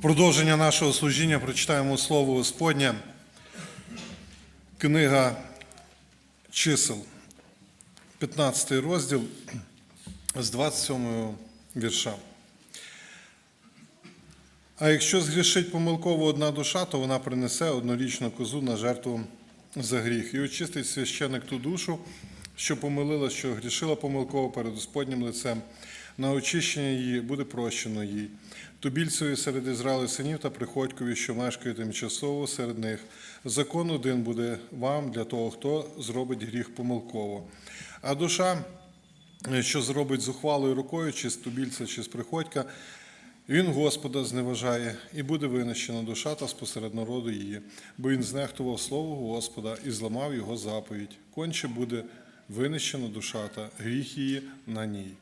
Продовження нашого служіння прочитаємо Слово Господнє, книга чисел, 15 розділ з 27 вірша. А якщо згрішить помилково одна душа, то вона принесе однорічну козу на жертву за гріх. І очистить священик ту душу, що помилила, що грішила помилково перед Господнім лицем. На очищення її буде прощено їй. Тубільцеві серед Ізраїля синів та приходькові, що мешкає тимчасово серед них. Закон один буде вам для того, хто зробить гріх помилково. А душа, що зробить зухвалою рукою, чи з тубільця, чи з приходька, він Господа зневажає, і буде винищена душа та спосеред народу її, бо він знехтував слово Господа і зламав його заповідь. Конче буде винищена душа та гріх її на ній.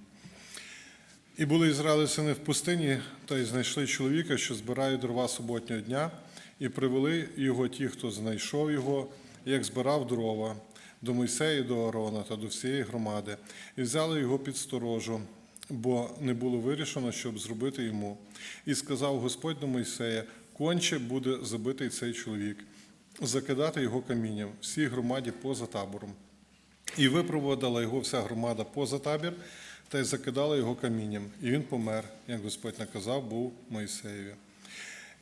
І були Ізраїлі сини в пустині, та й знайшли чоловіка, що збирає дрова суботнього дня, і привели його ті, хто знайшов його, як збирав дрова, до Мойсея до Аарона та до всієї громади, і взяли його під сторожу, бо не було вирішено, щоб зробити йому. І сказав Господь до Мойсея: конче буде забитий цей чоловік, закидати його камінням всій громаді поза табором. І випроводила його вся громада поза табір, та й закидала його камінням. І він помер, як Господь наказав, був Моїсеєві.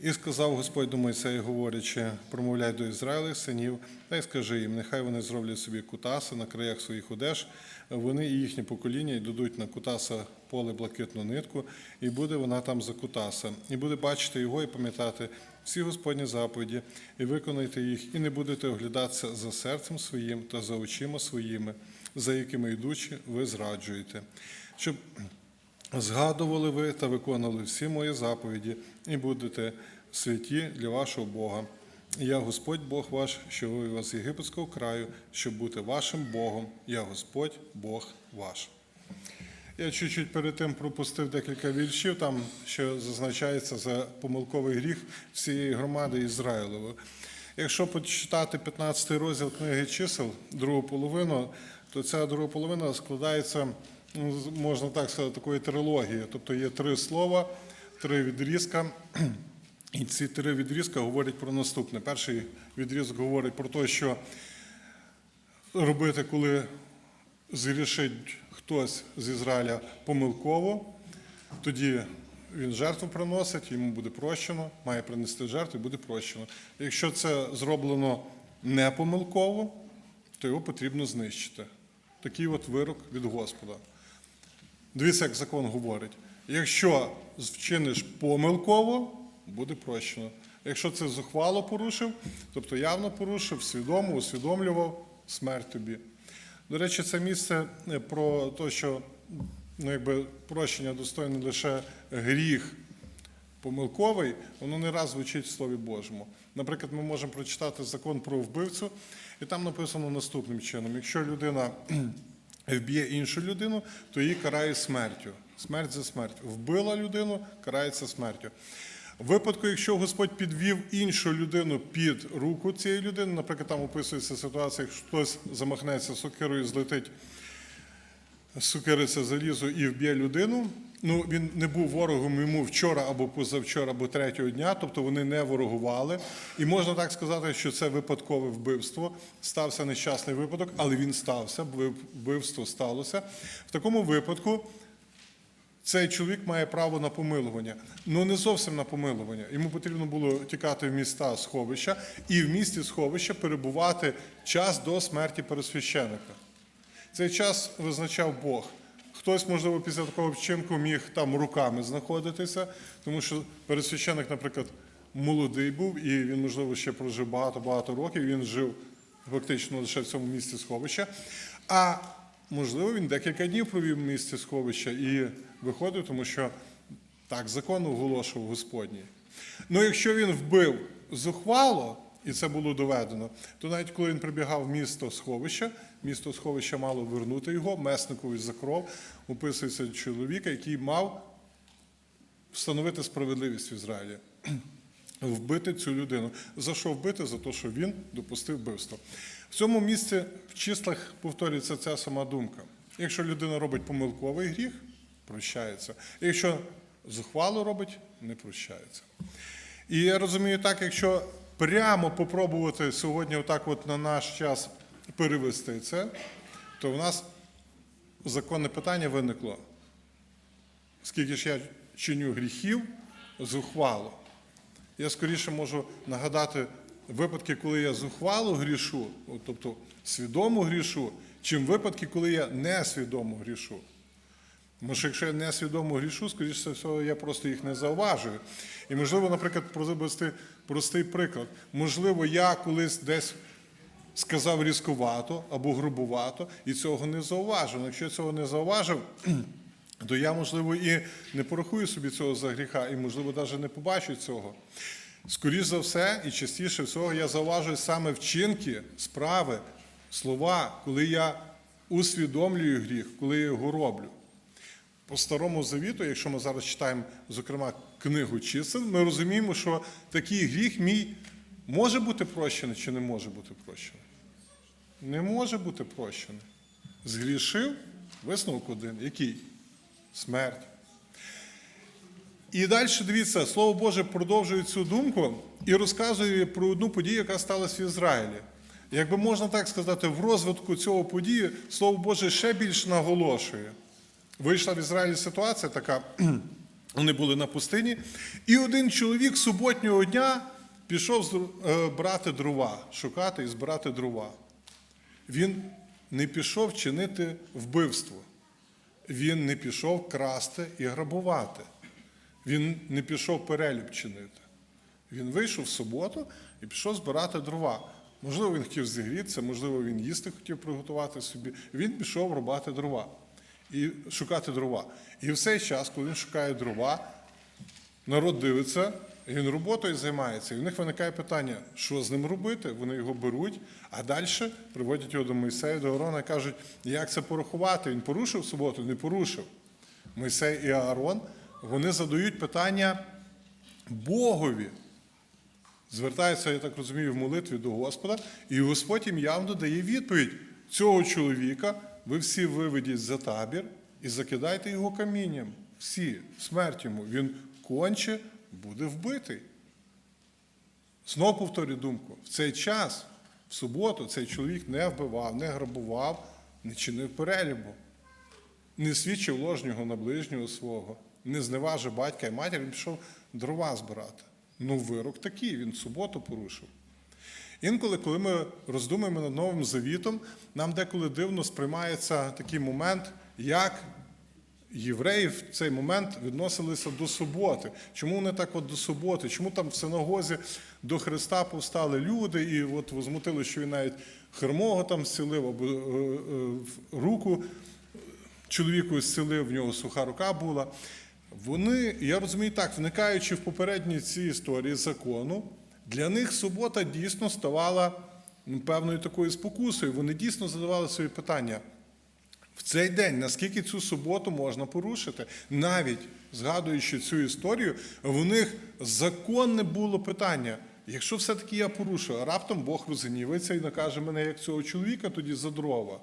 І сказав Господь до Мойсея, говорячи, промовляй до Ізраїля синів, та й скажи їм, нехай вони зроблять собі кутаси на краях своїх одеж, вони і їхні покоління й дадуть на кутаса поле блакитну нитку, і буде вона там за кутаса, і буде бачити його і пам'ятати всі Господні заповіді, і виконайте їх, і не будете оглядатися за серцем своїм та за очима своїми, за якими йдучи, ви зраджуєте. Щоб Згадували ви та виконували всі мої заповіді, і будете святі для вашого Бога. Я Господь Бог ваш, що вивів вас з єгипетського краю, щоб бути вашим Богом. Я Господь Бог ваш. Я чуть-чуть перед тим пропустив декілька віршів, там що зазначається за помилковий гріх всієї громади Ізраїлевої. Якщо почитати 15 розділ книги чисел, другу половину, то ця друга половина складається, можна так сказати, такої трилогії. Тобто є три слова, три відрізка. І ці три відрізка говорять про наступне. Перший відрізок говорить про те, що робити, коли згрішить хтось з Ізраїля помилково, тоді він жертву приносить, йому буде прощено, має принести жертву і буде прощено. Якщо це зроблено не помилково, то його потрібно знищити. Такий от вирок від Господа. Дивіться, як закон говорить. Якщо вчиниш помилково, буде прощено. Якщо це зухвало порушив, тобто явно порушив, свідомо, усвідомлював, смерть тобі. До речі, це місце е, про те, що ну, якби, прощення достойне лише гріх помилковий, воно не раз звучить в Слові Божому. Наприклад, ми можемо прочитати закон про вбивцю, і там написано наступним чином: якщо людина вб'є іншу людину, то її карає смертю. Смерть за смерть. Вбила людину, карається смертю. В випадку, якщо Господь підвів іншу людину під руку цієї людини, наприклад, там описується ситуація, якщо хтось замахнеться сокирою, злетить сокириться залізо і вб'є людину. Ну, він не був ворогом йому вчора або позавчора, або третього дня, тобто вони не ворогували. І можна так сказати, що це випадкове вбивство. Стався нещасний випадок, але він стався, вбивство сталося. В такому випадку цей чоловік має право на помилування. Ну не зовсім на помилування. Йому потрібно було тікати в міста сховища і в місті сховища перебувати час до смерті пересвященика. Цей час визначав Бог. Хтось, можливо, після такого вчинку міг там руками знаходитися, тому що пересвященик, наприклад, молодий був, і він, можливо, ще прожив багато-багато років. Він жив фактично лише в цьому місці сховища. А можливо, він декілька днів провів в місті сховища і виходив, тому що так закон оголошував Господній. Ну, якщо він вбив зухвало, і це було доведено, то навіть коли він прибігав в місто сховища, місто сховища мало вернути його, месникові за кров, описується чоловіка, який мав встановити справедливість в Ізраїлі. Вбити цю людину. За що вбити? За те, що він допустив вбивство. В цьому місці в числах повторюється ця сама думка. Якщо людина робить помилковий гріх, прощається. Якщо зухвало робить не прощаються. І я розумію так, якщо прямо попробувати сьогодні отак от на наш час перевести це, то в нас законне питання виникло. Скільки ж я чиню гріхів зухвало. Я скоріше можу нагадати випадки, коли я зухвало грішу, тобто свідомо грішу, чим випадки, коли я несвідомо грішу. Тому що якщо я несвідомо грішу, скоріше всього, я просто їх не зауважую. І можливо, наприклад, простий приклад. Можливо, я колись десь сказав різкувато або грубувато, і цього не зауважив. Якщо я цього не зауважив, то я, можливо, і не порахую собі цього за гріха, і, можливо, навіть не побачу цього. Скоріше за все, і частіше всього я зауважую саме вчинки, справи, слова, коли я усвідомлюю гріх, коли я його роблю. По старому завіту, якщо ми зараз читаємо, зокрема, книгу чисел, ми розуміємо, що такий гріх мій може бути прощений чи не може бути прощений. Не може бути прощений. Згрішив висновок один. Який? Смерть. І далі дивіться, Слово Боже продовжує цю думку і розказує про одну подію, яка сталася в Ізраїлі. Якби можна так сказати, в розвитку цього події Слово Боже ще більш наголошує. Вийшла в Ізраїлі ситуація така, вони були на пустині, і один чоловік суботнього дня пішов е, брати дрова, шукати і збирати дрова. Він не пішов чинити вбивство. Він не пішов красти і грабувати. Він не пішов перелюб чинити. Він вийшов в суботу і пішов збирати дрова. Можливо, він хотів зігрітися, можливо, він їсти хотів приготувати собі. Він пішов рубати дрова і шукати дрова. І в цей час, коли він шукає дрова, народ дивиться, він роботою займається. І в них виникає питання, що з ним робити. Вони його беруть, а далі приводять його до Мойсея, до Аарона і кажуть, як це порахувати? Він порушив суботу? Не порушив. Мойсей і Аарон вони задають питання Богові. Звертаються, я так розумію, в молитві до Господа, і Господь їм явно дає відповідь цього чоловіка. Ви всі виведіть за табір і закидайте його камінням. Всі, смерть йому. Він конче буде вбитий. Знову повторю думку: в цей час, в суботу, цей чоловік не вбивав, не грабував, не чинив перелюбу, не свідчив ложнього на ближнього свого, не зневажив батька і матір, він пішов дрова збирати. Ну, вирок такий, він суботу порушив. Інколи, коли ми роздумуємо над Новим Завітом, нам деколи дивно сприймається такий момент, як євреї в цей момент відносилися до суботи. Чому вони так от до суботи? Чому там в синагозі до Христа повстали люди і от возмутили, що він навіть хермого там зцілив, або е, е, руку чоловіку зцілив, в нього суха рука була. Вони, я розумію так, вникаючи в попередні ці історії закону, для них субота дійсно ставала ну, певною такою спокусою. Вони дійсно задавали собі питання. В цей день, наскільки цю суботу можна порушити, навіть згадуючи цю історію, в них законне було питання. Якщо все-таки я порушу, а раптом Бог розгнівиться і накаже мене як цього чоловіка тоді за дрова.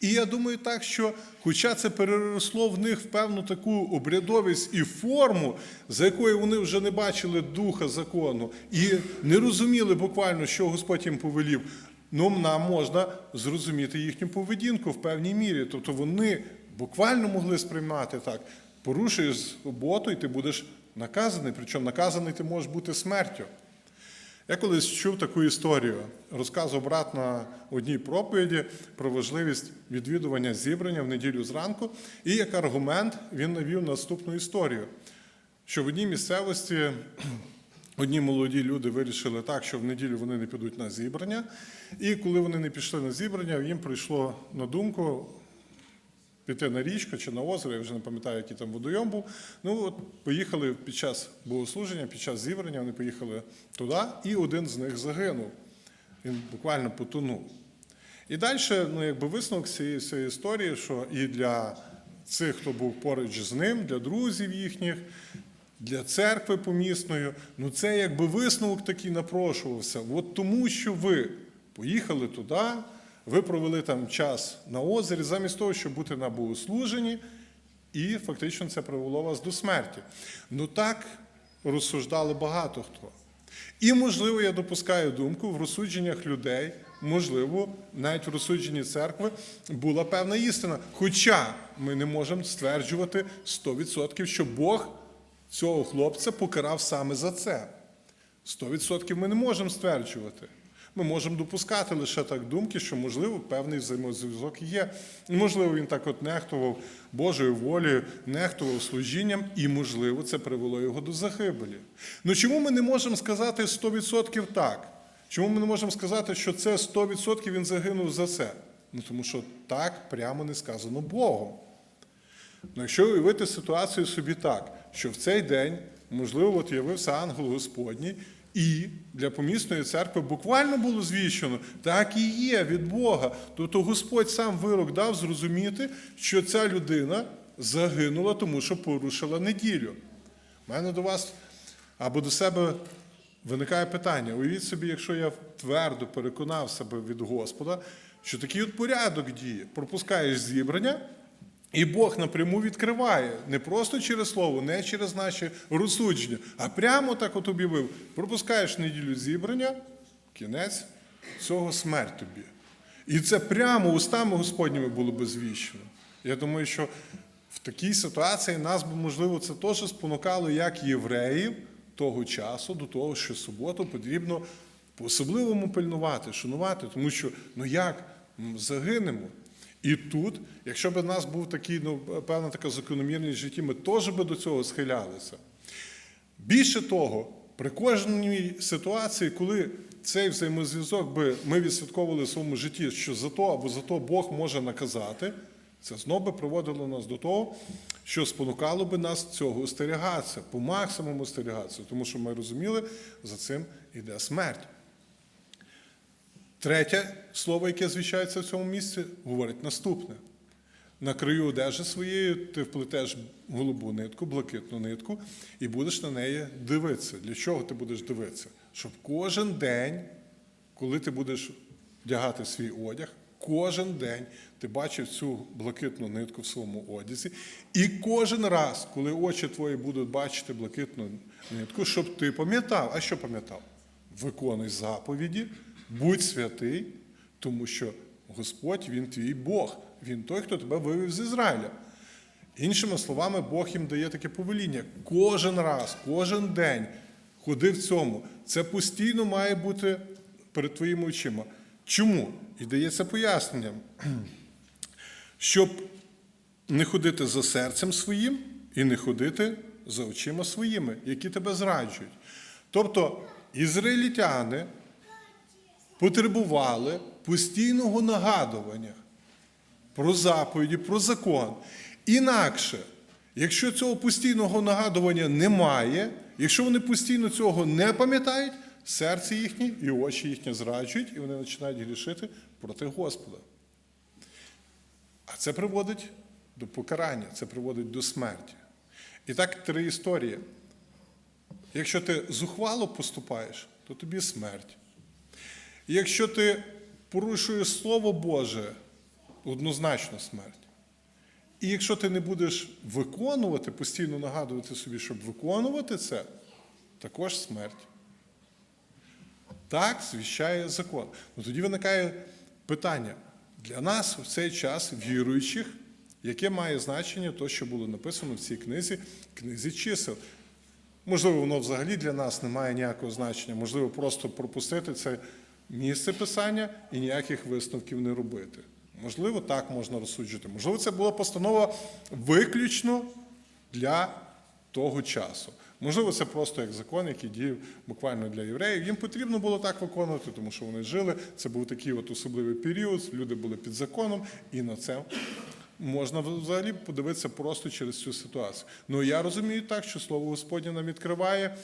І я думаю так, що хоча це переросло в них в певну таку обрядовість і форму, за якою вони вже не бачили духа закону і не розуміли буквально, що Господь їм повелів, ну нам можна зрозуміти їхню поведінку в певній мірі. Тобто вони буквально могли сприймати так: порушуєш суботу, і ти будеш наказаний, причому наказаний ти можеш бути смертю. Я колись чув таку історію. Розказував брат на одній проповіді про важливість відвідування зібрання в неділю зранку. І як аргумент він навів наступну історію, що в одній місцевості одні молоді люди вирішили так, що в неділю вони не підуть на зібрання. І коли вони не пішли на зібрання, їм прийшло на думку піти на річку чи на озеро, я вже не пам'ятаю, який там водойом був. Ну от поїхали під час богослуження, під час зібрання, вони поїхали туди, і один з них загинув. Він буквально потонув. І далі, ну, якби висновок цієї всієї історії, що і для цих, хто був поруч з ним, для друзів їхніх, для церкви помісної, ну це якби висновок такий напрошувався. От тому, що ви поїхали туди, ви провели там час на озері, замість того, щоб бути на богослуженні, і фактично це привело вас до смерті. Ну так розсуждали багато хто. І, можливо, я допускаю думку, в розсудженнях людей, можливо, навіть в розсудженні церкви була певна істина. Хоча ми не можемо стверджувати 100%, що Бог цього хлопця покарав саме за це. 100% ми не можемо стверджувати. Ми можемо допускати лише так думки, що, можливо, певний взаємозв'язок є. Можливо, він так от нехтував Божою волею, нехтував служінням, і, можливо, це привело його до загибелі. Ну чому ми не можемо сказати 100% так? Чому ми не можемо сказати, що це 100% він загинув за це? Ну тому що так прямо не сказано Богом. Ну, якщо уявити ситуацію собі так, що в цей день, можливо, от явився ангел Господній, і для помісної церкви буквально було звіщено, так і є від Бога. Тобто Господь сам вирок дав зрозуміти, що ця людина загинула, тому що порушила неділю. У мене до вас або до себе виникає питання. Уявіть собі, якщо я твердо переконав себе від Господа, що такий от порядок діє, пропускаєш зібрання. І Бог напряму відкриває не просто через слово, не через наші розсудження, а прямо так от об'явив. Пропускаєш неділю зібрання, кінець цього смерть тобі. І це прямо устами Господніми було би звіщено. Я думаю, що в такій ситуації нас би, можливо, це теж спонукало як євреїв того часу до того, що суботу потрібно по-особливому пильнувати, шанувати, тому що ну як загинемо. І тут, якщо б у нас був такий, ну, певна така закономірність в житті, ми теж би до цього схилялися. Більше того, при кожній ситуації, коли цей взаємозв'язок би ми відслідковували в своєму житті, що за то або за то Бог може наказати, це знову би приводило нас до того, що спонукало би нас цього остерігатися, по максимуму остерігатися, тому що ми розуміли, за цим іде смерть. Третє слово, яке звіщається в цьому місці, говорить наступне. На краю одежі своєї ти вплетеш голубу нитку, блакитну нитку, і будеш на неї дивитися. Для чого ти будеш дивитися? Щоб кожен день, коли ти будеш вдягати свій одяг, кожен день ти бачив цю блакитну нитку в своєму одязі. І кожен раз, коли очі твої будуть бачити блакитну нитку, щоб ти пам'ятав. А що пам'ятав? Виконуй заповіді, будь святий, тому що Господь Він твій Бог, Він той, хто тебе вивів з Ізраїля. Іншими словами, Бог їм дає таке повеління. Кожен раз, кожен день ходи в цьому. Це постійно має бути перед твоїми очима. Чому? І дається пояснення, щоб не ходити за серцем своїм і не ходити за очима своїми, які тебе зраджують. Тобто ізраїльтяни потребували постійного нагадування про заповіді, про закон. Інакше, якщо цього постійного нагадування немає, якщо вони постійно цього не пам'ятають, серце їхнє і очі їхні зраджують, і вони починають грішити проти Господа. А це приводить до покарання, це приводить до смерті. І так три історії. Якщо ти зухвало поступаєш, то тобі смерть. І Якщо ти порушуєш Слово Боже, однозначно смерть. І якщо ти не будеш виконувати, постійно нагадувати собі, щоб виконувати це, також смерть. Так звіщає закон. Ну, тоді виникає питання для нас в цей час, віруючих, яке має значення то, що було написано в цій книзі, книзі чисел. Можливо, воно взагалі для нас не має ніякого значення, можливо, просто пропустити це місце писання і ніяких висновків не робити. Можливо, так можна розсуджувати. Можливо, це була постанова виключно для того часу. Можливо, це просто як закон, який діяв буквально для євреїв. Їм потрібно було так виконувати, тому що вони жили. Це був такий от особливий період, люди були під законом, і на це можна взагалі подивитися просто через цю ситуацію. Ну я розумію так, що слово Господнє нам відкриває,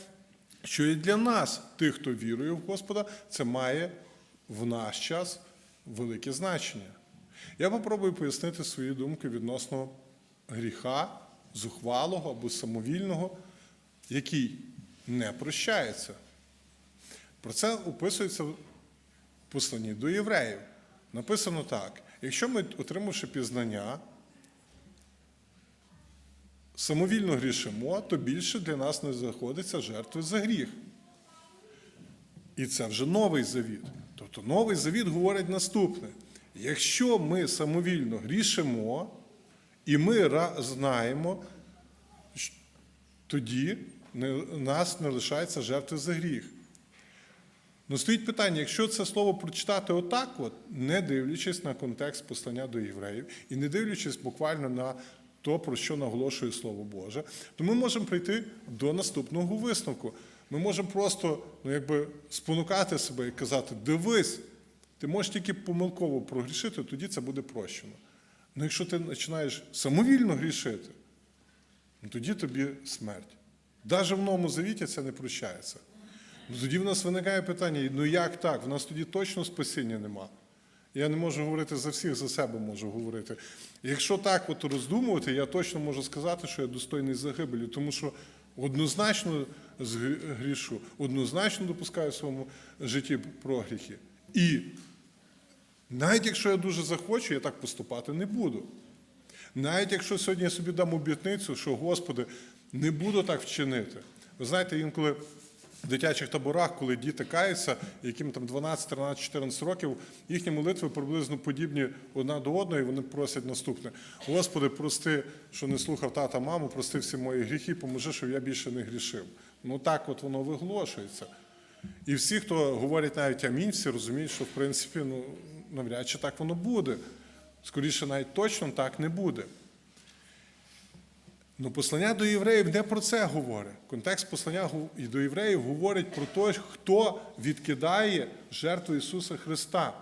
що і для нас, тих, хто вірує в Господа, це має в наш час велике значення. Я попробую пояснити свої думки відносно гріха, зухвалого або самовільного, який не прощається. Про це описується в посланні до євреїв. Написано так: якщо ми, отримавши пізнання, самовільно грішимо, то більше для нас не знаходиться жертви за гріх. І це вже новий завіт. Тобто новий завіт говорить наступне: якщо ми самовільно грішимо, і ми знаємо, тоді нас не лишається жертви за гріх. Ну, стоїть питання, якщо це слово прочитати отак, от, не дивлячись на контекст послання до євреїв і не дивлячись буквально на то, про що наголошує Слово Боже, то ми можемо прийти до наступного висновку. Ми можемо просто ну, якби, спонукати себе і казати: дивись, ти можеш тільки помилково прогрішити, тоді це буде прощено. Ну, якщо ти починаєш самовільно грішити, ну, тоді тобі смерть. Навіть в новому завіті це не прощається. Ну, тоді в нас виникає питання: ну як так? В нас тоді точно спасіння нема. Я не можу говорити за всіх, за себе можу говорити. Якщо так от роздумувати, я точно можу сказати, що я достойний загибелі, тому що однозначно грішу, однозначно допускаю в своєму житті прогріхи. І навіть якщо я дуже захочу, я так поступати не буду. Навіть якщо сьогодні я собі дам обітницю, що Господи, не буду так вчинити. Ви знаєте, інколи в дитячих таборах, коли діти каються, яким там 12, 13, 14 років, їхні молитви приблизно подібні одна до одної, вони просять наступне: Господи, прости, що не слухав тата, маму, прости всі мої гріхи, поможи, щоб я більше не грішив. Ну так от воно виголошується. І всі, хто говорять навіть амінь, всі розуміють, що в принципі ну, навряд чи так воно буде. Скоріше, навіть точно так не буде. Ну, послання до євреїв не про це говорить. Контекст послання до євреїв говорить про те, хто відкидає жертву Ісуса Христа.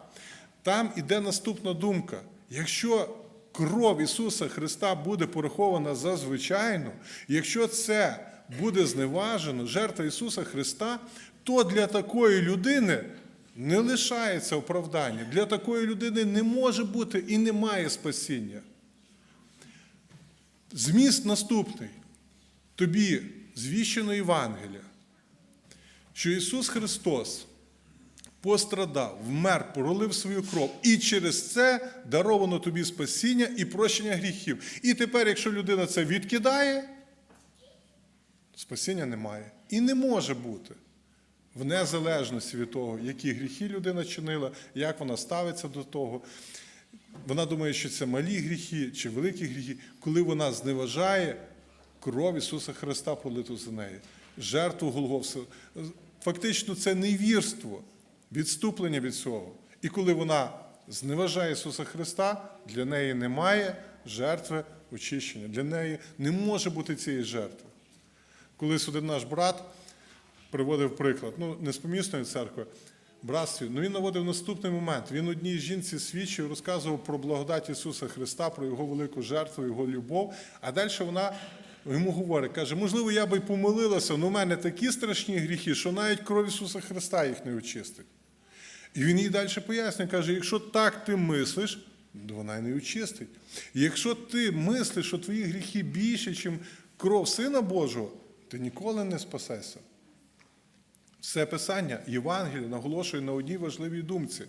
Там іде наступна думка. Якщо кров Ісуса Христа буде порахована за звичайну, якщо це буде зневажено, жертва Ісуса Христа, то для такої людини не лишається оправдання. Для такої людини не може бути і немає спасіння. Зміст наступний. Тобі звіщено Євангелія, що Ісус Христос пострадав, вмер, пролив свою кров, і через це даровано тобі спасіння і прощення гріхів. І тепер, якщо людина це відкидає, спасіння немає. І не може бути. В незалежності від того, які гріхи людина чинила, як вона ставиться до того. Вона думає, що це малі гріхи чи великі гріхи, коли вона зневажає кров Ісуса Христа, пролиту за неї, жертву Голгофса. Фактично, це невірство, відступлення від цього. І коли вона зневажає Ісуса Христа, для неї немає жертви очищення. Для неї не може бути цієї жертви. Колись один наш брат приводив приклад, ну не з помісної церкви, братстві, ну він наводив наступний момент. Він одній жінці свідчив, розказував про благодать Ісуса Христа, про Його велику жертву, Його любов. А далі вона йому говорить, каже, можливо, я би помилилася, але у мене такі страшні гріхи, що навіть кров Ісуса Христа їх не очистить. І він їй далі пояснює, каже, якщо так ти мислиш, то вона й не очистить. І якщо ти мислиш, що твої гріхи більше, ніж кров Сина Божого, ти ніколи не спасешся. Все писання Євангелія наголошує на одній важливій думці.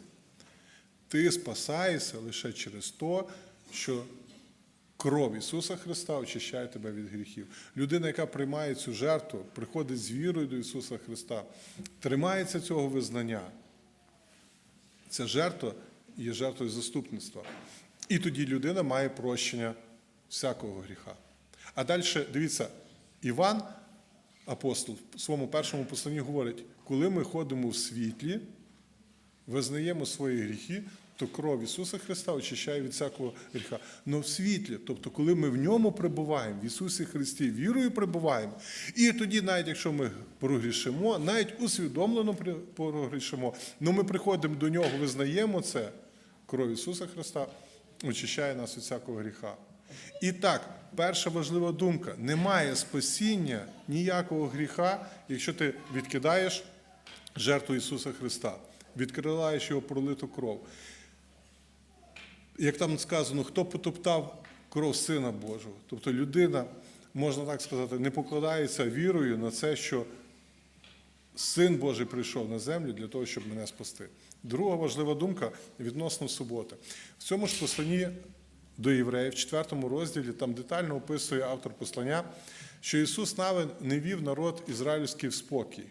Ти спасаєшся лише через те, що кров Ісуса Христа очищає тебе від гріхів. Людина, яка приймає цю жертву, приходить з вірою до Ісуса Христа, тримається цього визнання. Ця жертва є жертвою заступництва. І тоді людина має прощення всякого гріха. А далі, дивіться, Іван, апостол, в своєму першому посланні говорить, коли ми ходимо в світлі, визнаємо свої гріхи, то кров Ісуса Христа очищає від всякого гріха. Но в світлі, тобто, коли ми в ньому перебуваємо, в Ісусі Христі, вірою перебуваємо, і тоді, навіть якщо ми прогрішимо, навіть усвідомлено прогрішимо, але ми приходимо до нього, визнаємо це, кров Ісуса Христа очищає нас від всякого гріха. І так, перша важлива думка: немає спасіння ніякого гріха, якщо ти відкидаєш жертву Ісуса Христа, відкриваєш його пролиту кров. Як там сказано, хто потоптав кров Сина Божого. Тобто людина, можна так сказати, не покладається вірою на це, що Син Божий прийшов на землю для того, щоб мене спасти. Друга важлива думка відносно суботи. В цьому ж посланні до євреїв, в 4 розділі, там детально описує автор послання, що Ісус навин не вів народ ізраїльський в спокій.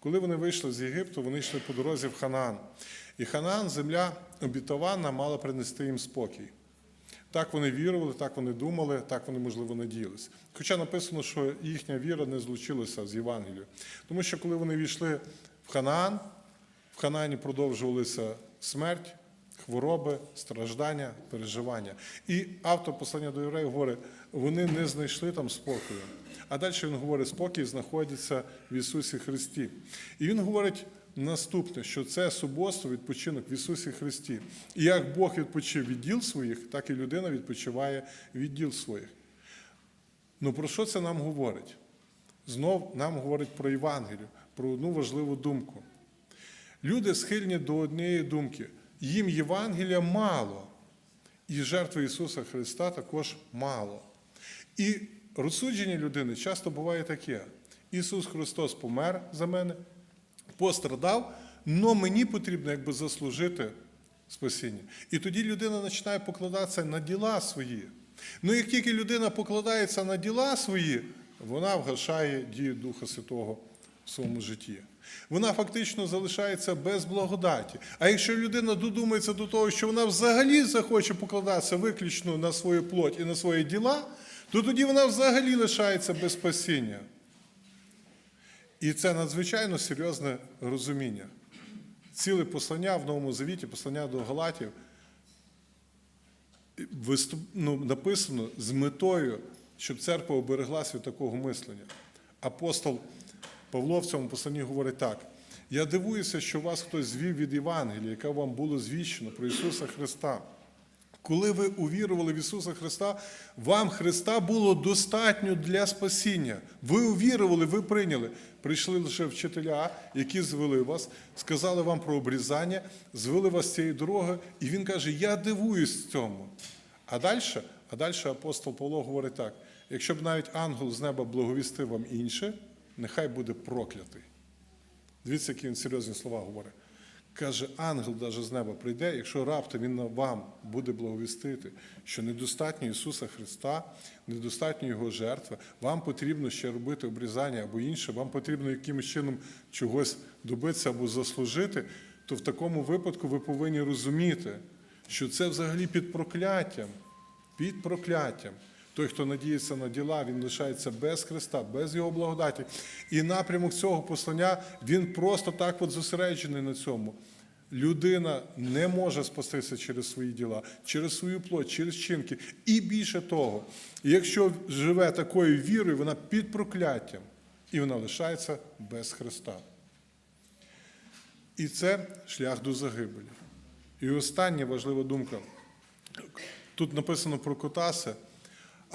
Коли вони вийшли з Єгипту, вони йшли по дорозі в Ханаан. І Ханаан, земля обітована, мала принести їм спокій. Так вони вірували, так вони думали, так вони, можливо, надіялися. Хоча написано, що їхня віра не злучилася з Євангелією. Тому що коли вони війшли в Ханаан, в Ханаані продовжувалися смерть, хвороби, страждання, переживання. І автор послання до євреїв говорить, вони не знайшли там спокою. А далі він говорить, спокій знаходиться в Ісусі Христі. І він говорить наступне, що це суботство, відпочинок в Ісусі Христі. І як Бог відпочив від діл своїх, так і людина відпочиває від діл своїх. Ну про що це нам говорить? Знов нам говорить про Євангелію, про одну важливу думку. Люди схильні до однієї думки. Їм Євангелія мало, і жертви Ісуса Христа також мало. І розсудження людини часто буває таке: Ісус Христос помер за мене, пострадав, але мені потрібно якби заслужити спасіння. І тоді людина починає покладатися на діла свої. Ну, як тільки людина покладається на діла свої, вона вгашає дію Духа Святого в своєму житті. Вона фактично залишається без благодаті. А якщо людина додумається до того, що вона взагалі захоче покладатися виключно на свою плоть і на свої діла, то тоді вона взагалі лишається без спасіння. І це надзвичайно серйозне розуміння. Ціле послання в Новому Завіті, послання до Галатів, ну, написано з метою, щоб церква обереглася від такого мислення. Апостол Павло в цьому посланні говорить так: я дивуюся, що вас хтось звів від Євангелія, яке вам було звіщено про Ісуса Христа. Коли ви увірували в Ісуса Христа, вам Христа було достатньо для спасіння. Ви увірували, ви прийняли. Прийшли лише вчителя, які звели вас, сказали вам про обрізання, звели вас з цієї дороги, і він каже: Я дивуюсь цьому. А далі, а далі апостол Павло говорить так: якщо б навіть ангел з неба благовістив вам інше, нехай буде проклятий. Дивіться, які він серйозні слова говорить. Каже, ангел даже з неба прийде, якщо раптом він вам буде благовістити, що недостатньо Ісуса Христа, недостатньо Його жертви, вам потрібно ще робити обрізання або інше, вам потрібно якимось чином чогось добитися або заслужити, то в такому випадку ви повинні розуміти, що це взагалі під прокляттям. Під прокляттям. Той, хто надіється на діла, він лишається без Христа, без Його благодаті. І напрямок цього послання, він просто так от зосереджений на цьому. Людина не може спастися через свої діла, через свою плоть, через чинки. І більше того, якщо живе такою вірою, вона під прокляттям, і вона лишається без Христа. І це шлях до загибелі. І остання важлива думка. Тут написано про Котасе.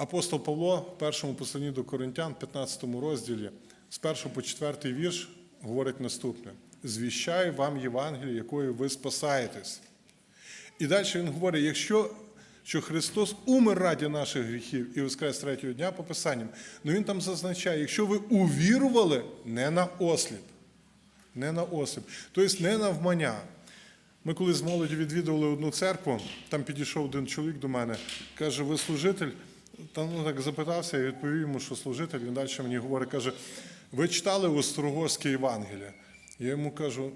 Апостол Павло в першому посланні до Коринтян, 15 розділі, з 1 по 4 вірш, говорить наступне: звіщаю вам Євангелію, якою ви спасаєтесь. І далі він говорить: якщо що Христос умер раді наших гріхів і воскрес третього дня по Писанням, ну він там зазначає, якщо ви увірували не на осліп, не на осліп, тобто не на вмання. Ми коли з молоді відвідували одну церкву, там підійшов один чоловік до мене, каже, ви служитель. Та ну так запитався, я відповів йому, що служитель. Він далі мені говорить, каже, ви читали Острогорське Євангеліє? Я йому кажу,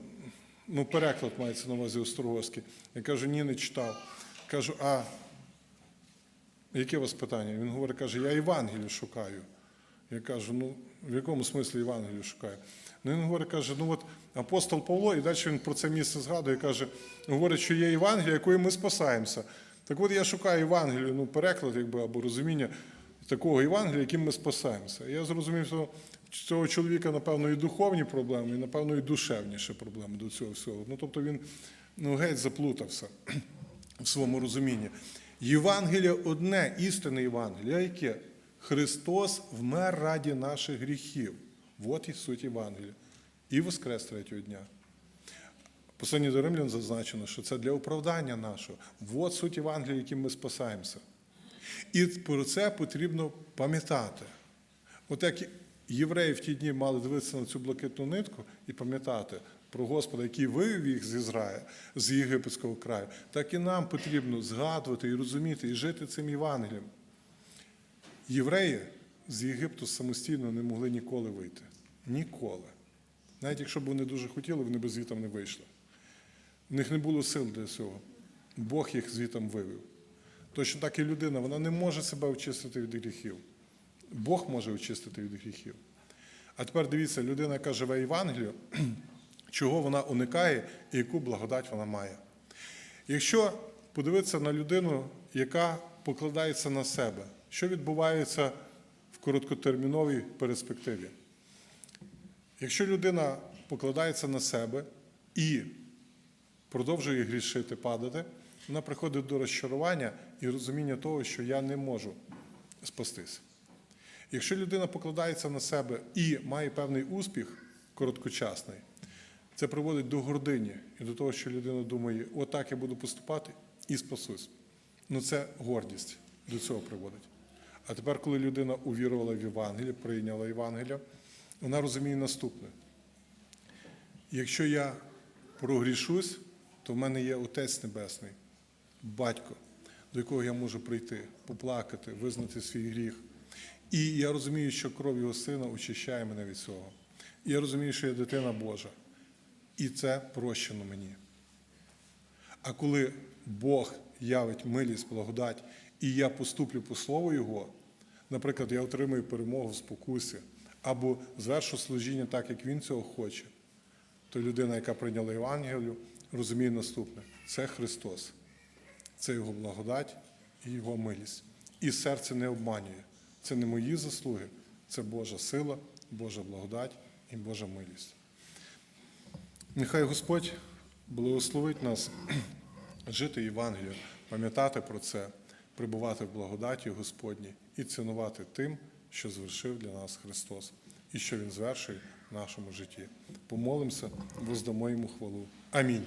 ну переклад мається на увазі Острогорський. Я кажу, ні, не читав. Кажу, а яке у вас питання? Він говорить, каже, я Євангелію шукаю. Я кажу, ну в якому смислі Євангелію шукаю? Ну він говорить, каже, ну от апостол Павло, і далі він про це місце згадує, каже, говорить, що є Євангелія, якою ми спасаємося. Так от я шукаю Євангелію, ну, переклад якби, або розуміння такого Євангелія, яким ми спасаємося. Я зрозумів, що цього чоловіка, напевно, і духовні проблеми, і, напевно, і душевніші проблеми до цього всього. Ну, тобто він ну, геть заплутався в своєму розумінні. Євангелія одне, істинне Євангелія, яке? Христос вмер раді наших гріхів. От і суть Євангелія. І воскрес третього дня. Посланні до Римлян зазначено, що це для оправдання нашого. От суть Євангелія, яким ми спасаємося. І про це потрібно пам'ятати. От як Євреї в ті дні мали дивитися на цю блакитну нитку і пам'ятати про Господа, який вивів їх з Ізраїля, з єгипетського краю. Так і нам потрібно згадувати і розуміти, і жити цим Євангелієм. Євреї з Єгипту самостійно не могли ніколи вийти. Ніколи. Навіть якщо б вони дуже хотіли, вони б звітом не вийшли. В них не було сил для цього. Бог їх звітом вивів. Точно так і людина, вона не може себе очистити від гріхів. Бог може очистити від гріхів. А тепер дивіться, людина, яка живе Євангелію, чого вона уникає і яку благодать вона має. Якщо подивитися на людину, яка покладається на себе, що відбувається в короткотерміновій перспективі? Якщо людина покладається на себе і продовжує грішити, падати, вона приходить до розчарування і розуміння того, що я не можу спастись. Якщо людина покладається на себе і має певний успіх короткочасний, це приводить до гордині і до того, що людина думає, отак я буду поступати і спасусь. Ну це гордість до цього приводить. А тепер, коли людина увірувала в Євангеліє, прийняла Євангелія, вона розуміє наступне. Якщо я прогрішусь, то в мене є Отець Небесний, батько, до якого я можу прийти, поплакати, визнати свій гріх. І я розумію, що кров його сина очищає мене від цього. І я розумію, що я дитина Божа. І це прощено мені. А коли Бог явить милість, благодать, і я поступлю по слову Його, наприклад, я отримую перемогу в спокусі, або звершу служіння так, як Він цього хоче, то людина, яка прийняла Євангелію, розуміє наступне: це Христос, це Його благодать і Його милість. І серце не обманює. Це не мої заслуги, це Божа сила, Божа благодать і Божа милість. Нехай Господь благословить нас жити Євангелієм, пам'ятати про це, прибувати в благодаті Господній і цінувати тим, що звершив для нас Христос і що Він звершує в нашому житті. Помолимося, воздамо йому хвалу. Амінь.